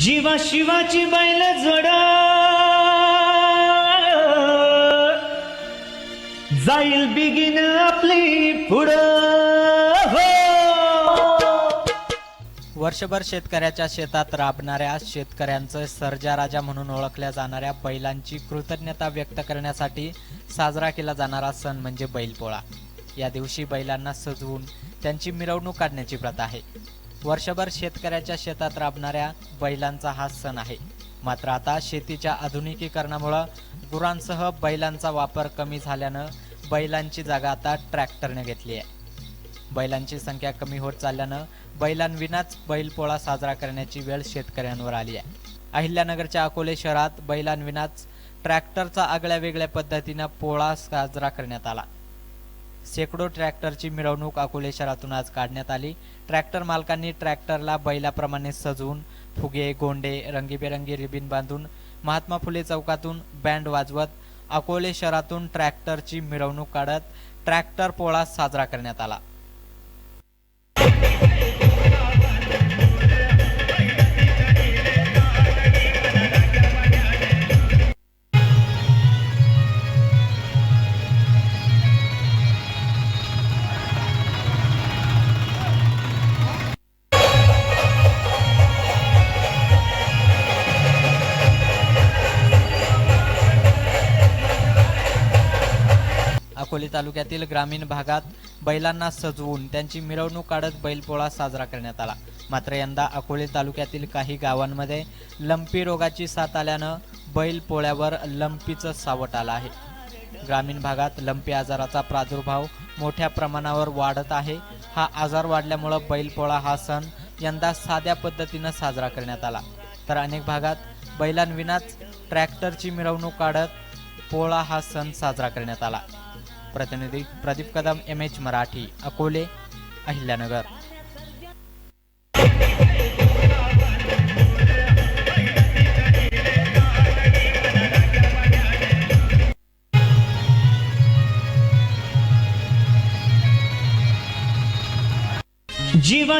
जीवा शिवाची बैल जोड. जाईल बिगिन आपली पुढं हो. वर्षभर शेतकऱ्याच्या शेतात राबणाऱ्या शेतकऱ्यांचं सर्जा राजा म्हणून ओळखल्या जाणाऱ्या बैलांची कृतज्ञता व्यक्त करण्यासाठी साजरा केला जाणारा सण म्हणजे बैलपोळा. या दिवशी बैलांना सजवून त्यांची मिरवणूक काढण्याची प्रथा आहे. वर्षभर शेतकऱ्याच्या शेतात राबणाऱ्या बैलांचा हा सण आहे. मात्र आता शेतीच्या आधुनिकीकरणामुळं गुरांसह बैलांचा वापर कमी झाल्यानं बैलांची जागा आता ट्रॅक्टरने घेतली आहे. बैलांची संख्या कमी होत चालल्यानं बैलांविनाच बैलपोळा साजरा करण्याची वेळ शेतकऱ्यांवर आली आहे. अहिल्यानगरच्या अकोले शहरात बैलांविनाच ट्रॅक्टरचा आगळ्या वेगळ्या पद्धतीनं पोळा साजरा करण्यात आला. शेकडो ट्रॅक्टरची मिरवणूक अकोले शहरातून आज काढण्यात आली. ट्रॅक्टर मालकांनी ट्रॅक्टरला बैलाप्रमाणे सजवून फुगे गोंडे रंगीबेरंगी रिबीन बांधून महात्मा फुले चौकातून बँड वाजवत अकोले शहरातून ट्रॅक्टरची मिरवणूक काढत ट्रॅक्टर पोळा साजरा करण्यात आला. अकोले तालुक्यातील ग्रामीण भागात बैलांना सजवून त्यांची मिरवणूक काढत बैलपोळा साजरा करण्यात आला. मात्र यंदा अकोले तालुक्यातील काही गावांमध्ये लंपी रोगाची साथ आल्यानं बैलपोळ्यावर लंपीचं सावट आलं आहे. ग्रामीण भागात लंपी आजाराचा प्रादुर्भाव मोठ्या प्रमाणावर वाढत आहे. हा आजार वाढल्यामुळं बैलपोळा हा सण यंदा साध्या पद्धतीनं साजरा करण्यात आला. तर अनेक भागात बैलांविनाच ट्रॅक्टरची मिरवणूक काढत पोळा हा सण साजरा करण्यात आला. प्रतिनिधी प्रदीप कदम एम एच मराठी अकोले अहिल्यानगर. जीवा